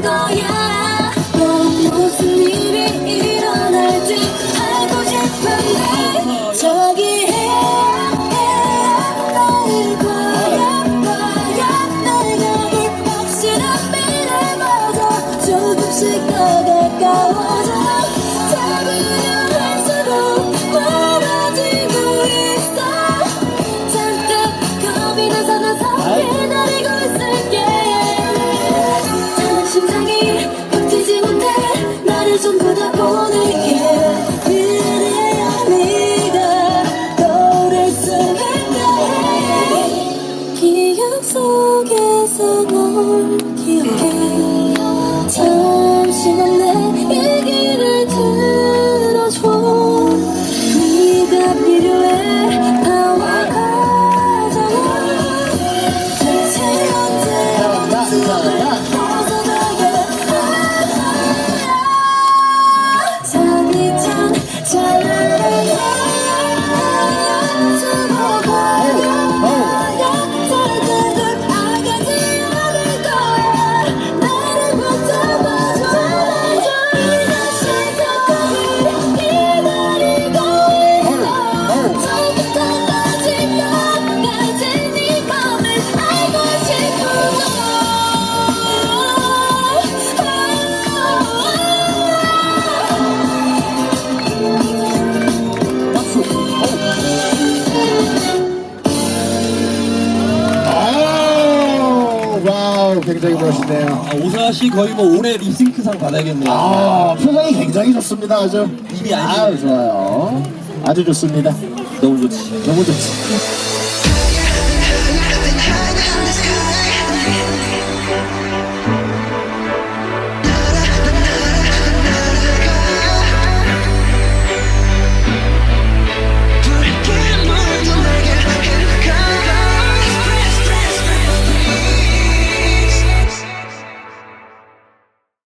거야. 또 무슨 일이 일어날지 알고 싶은데. 저기 나를 봐야. 봐야 내가 이 확실한 미래마저 조금씩 더 가까워져. 잡으 기억 속에서 널 기억해. 잠시만 내 얘기를 들어줘. 네가 필요해. 다와가잖아 대체 언제 굉장히 멋있네요. 아, 오사 씨 거의 뭐 올해 립싱크상 받아야겠네요. 아, 표정이 굉장히 좋습니다. 아주. 입이 안 아유, 좋아요. 아주 좋습니다. 너무 좋지. 너무 좋지.